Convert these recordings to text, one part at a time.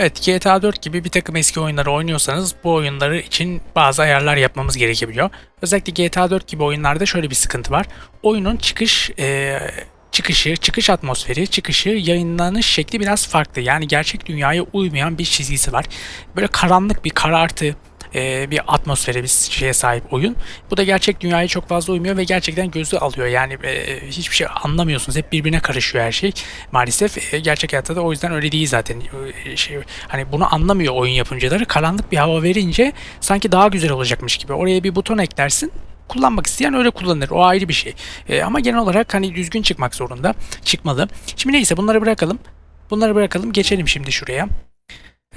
Evet GTA 4 gibi bir takım eski oyunları oynuyorsanız bu oyunları için bazı ayarlar yapmamız gerekebiliyor. Özellikle GTA 4 gibi oyunlarda şöyle bir sıkıntı var. Oyunun çıkış e, çıkışı, çıkış atmosferi, çıkışı, yayınlanış şekli biraz farklı. Yani gerçek dünyaya uymayan bir çizgisi var. Böyle karanlık bir karartı, e, bir atmosfere, bir şeye sahip oyun. Bu da gerçek dünyaya çok fazla uymuyor ve gerçekten gözü alıyor. Yani e, hiçbir şey anlamıyorsunuz. Hep birbirine karışıyor her şey. Maalesef e, gerçek hayatta da o yüzden öyle değil zaten. E, şey, hani bunu anlamıyor oyun yapımcıları. Karanlık bir hava verince sanki daha güzel olacakmış gibi. Oraya bir buton eklersin kullanmak isteyen öyle kullanır. O ayrı bir şey. E, ama genel olarak hani düzgün çıkmak zorunda. Çıkmalı. Şimdi neyse bunları bırakalım. Bunları bırakalım. Geçelim şimdi şuraya.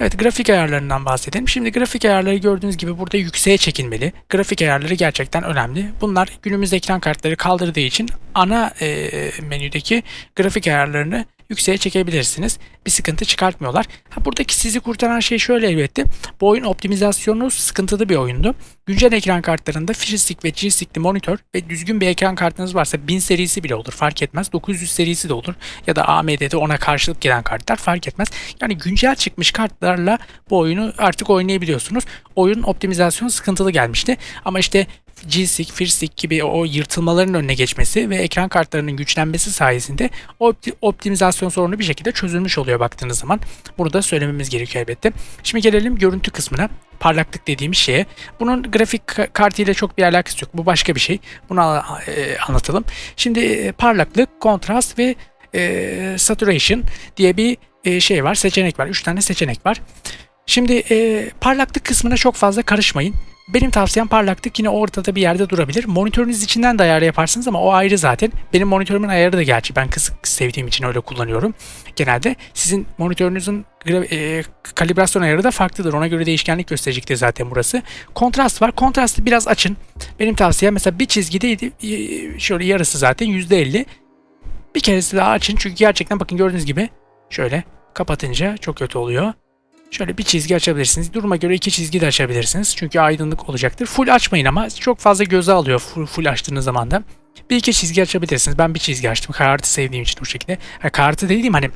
Evet grafik ayarlarından bahsedelim. Şimdi grafik ayarları gördüğünüz gibi burada yükseğe çekilmeli. Grafik ayarları gerçekten önemli. Bunlar günümüz ekran kartları kaldırdığı için ana e, menüdeki grafik ayarlarını yükseğe çekebilirsiniz. Bir sıkıntı çıkartmıyorlar. Ha, buradaki sizi kurtaran şey şöyle elbette. Bu oyun optimizasyonu sıkıntılı bir oyundu. Güncel ekran kartlarında Fishstick ve G-Stick'li monitör ve düzgün bir ekran kartınız varsa 1000 serisi bile olur fark etmez. 900 serisi de olur ya da AMD'de ona karşılık gelen kartlar fark etmez. Yani güncel çıkmış kartlarla bu oyunu artık oynayabiliyorsunuz. Oyun optimizasyonu sıkıntılı gelmişti. Ama işte G-Stick, Firstick gibi o yırtılmaların önüne geçmesi ve ekran kartlarının güçlenmesi sayesinde opti- optimizasyon sorunu bir şekilde çözülmüş oluyor baktığınız zaman. Bunu da söylememiz gerekiyor elbette. Şimdi gelelim görüntü kısmına. Parlaklık dediğimiz şeye. Bunun grafik ka- kartıyla çok bir alakası yok. Bu başka bir şey. Bunu e, anlatalım. Şimdi e, parlaklık, kontrast ve e, saturation diye bir e, şey var. Seçenek var. Üç tane seçenek var. Şimdi e, parlaklık kısmına çok fazla karışmayın. Benim tavsiyem parlaklık yine ortada bir yerde durabilir. Monitörünüz içinden de ayar yaparsınız ama o ayrı zaten. Benim monitörümün ayarı da gerçi ben kısık sevdiğim için öyle kullanıyorum. Genelde sizin monitörünüzün e, kalibrasyon ayarı da farklıdır. Ona göre değişkenlik gösterecektir zaten burası. Kontrast var. Kontrastı biraz açın. Benim tavsiyem mesela bir çizgideydi. Şöyle yarısı zaten %50. Bir keresi daha açın çünkü gerçekten bakın gördüğünüz gibi şöyle kapatınca çok kötü oluyor. Şöyle bir çizgi açabilirsiniz. Duruma göre iki çizgi de açabilirsiniz. Çünkü aydınlık olacaktır. Full açmayın ama çok fazla göze alıyor full, full açtığınız zaman da. Bir iki çizgi açabilirsiniz. Ben bir çizgi açtım. Kartı sevdiğim için bu şekilde. Yani kartı dediğim hani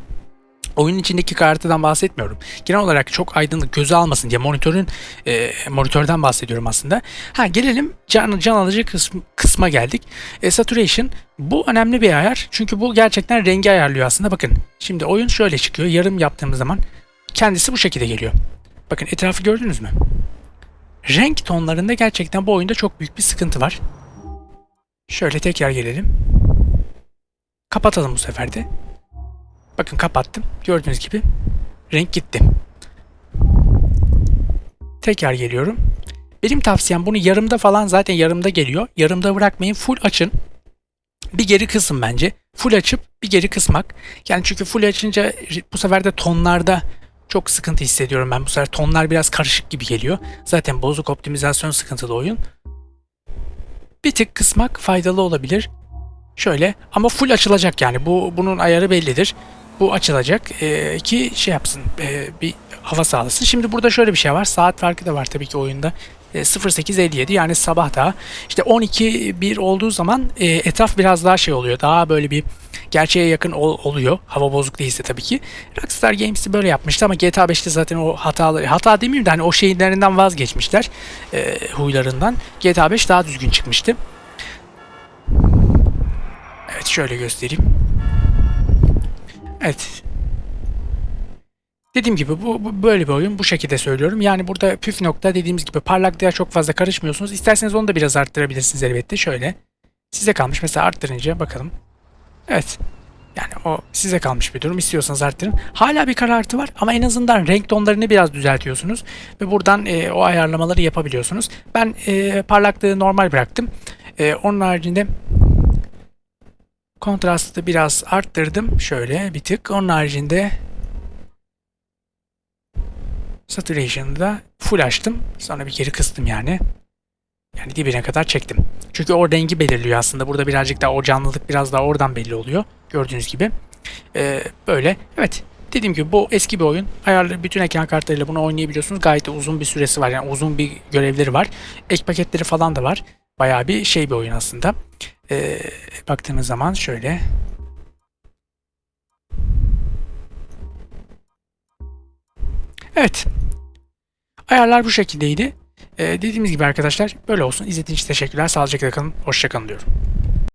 oyunun içindeki kartıdan bahsetmiyorum. Genel olarak çok aydınlık göze almasın diye monitörün e, monitörden bahsediyorum aslında. Ha gelelim can, can alıcı kısm, kısma geldik. E, saturation bu önemli bir ayar. Çünkü bu gerçekten rengi ayarlıyor aslında. Bakın şimdi oyun şöyle çıkıyor. Yarım yaptığımız zaman kendisi bu şekilde geliyor. Bakın etrafı gördünüz mü? Renk tonlarında gerçekten bu oyunda çok büyük bir sıkıntı var. Şöyle tekrar gelelim. Kapatalım bu sefer de. Bakın kapattım. Gördüğünüz gibi renk gitti. Tekrar geliyorum. Benim tavsiyem bunu yarımda falan zaten yarımda geliyor. Yarımda bırakmayın. Full açın. Bir geri kısım bence. Full açıp bir geri kısmak. Yani çünkü full açınca bu sefer de tonlarda çok sıkıntı hissediyorum ben bu sefer. Tonlar biraz karışık gibi geliyor. Zaten bozuk optimizasyon sıkıntılı oyun. Bir tık kısmak faydalı olabilir. Şöyle ama full açılacak yani. Bu bunun ayarı bellidir. Bu açılacak ee, ki şey yapsın e, bir hava sağlasın. Şimdi burada şöyle bir şey var. Saat farkı da var tabii ki oyunda. E, 08.57 yani sabah daha. İşte 12.1 olduğu zaman e, etraf biraz daha şey oluyor. Daha böyle bir gerçeğe yakın ol, oluyor. Hava bozuk değilse tabii ki. Rockstar Games'i böyle yapmıştı ama GTA 5'te zaten o hataları, hata demeyeyim de hani o şeylerinden vazgeçmişler. E, huylarından. GTA 5 daha düzgün çıkmıştı. Evet şöyle göstereyim. Evet. Dediğim gibi bu, bu böyle bir oyun bu şekilde söylüyorum. Yani burada püf nokta dediğimiz gibi parlaklığa çok fazla karışmıyorsunuz. İsterseniz onu da biraz arttırabilirsiniz elbette. Şöyle. Size kalmış. Mesela arttırınca bakalım. Evet. Yani o size kalmış bir durum. İstiyorsanız arttırın. Hala bir karartı var ama en azından renk tonlarını biraz düzeltiyorsunuz. Ve buradan e, o ayarlamaları yapabiliyorsunuz. Ben e, parlaklığı normal bıraktım. E, onun haricinde kontrastı biraz arttırdım. Şöyle bir tık. Onun haricinde saturation'ı da full açtım. Sonra bir geri kıstım yani. Yani dibine kadar çektim. Çünkü o rengi belirliyor aslında. Burada birazcık daha o canlılık biraz daha oradan belli oluyor. Gördüğünüz gibi. Ee, böyle. Evet. Dediğim gibi bu eski bir oyun. Ayarlı bütün ekran kartlarıyla bunu oynayabiliyorsunuz. Gayet uzun bir süresi var. Yani uzun bir görevleri var. Ek paketleri falan da var. Bayağı bir şey bir oyun aslında. Ee, baktığımız zaman şöyle. Evet. Ayarlar bu şekildeydi. Ee, dediğimiz gibi arkadaşlar böyle olsun. İzlediğiniz için teşekkürler. Sağlıcakla kalın. Hoşçakalın diyorum.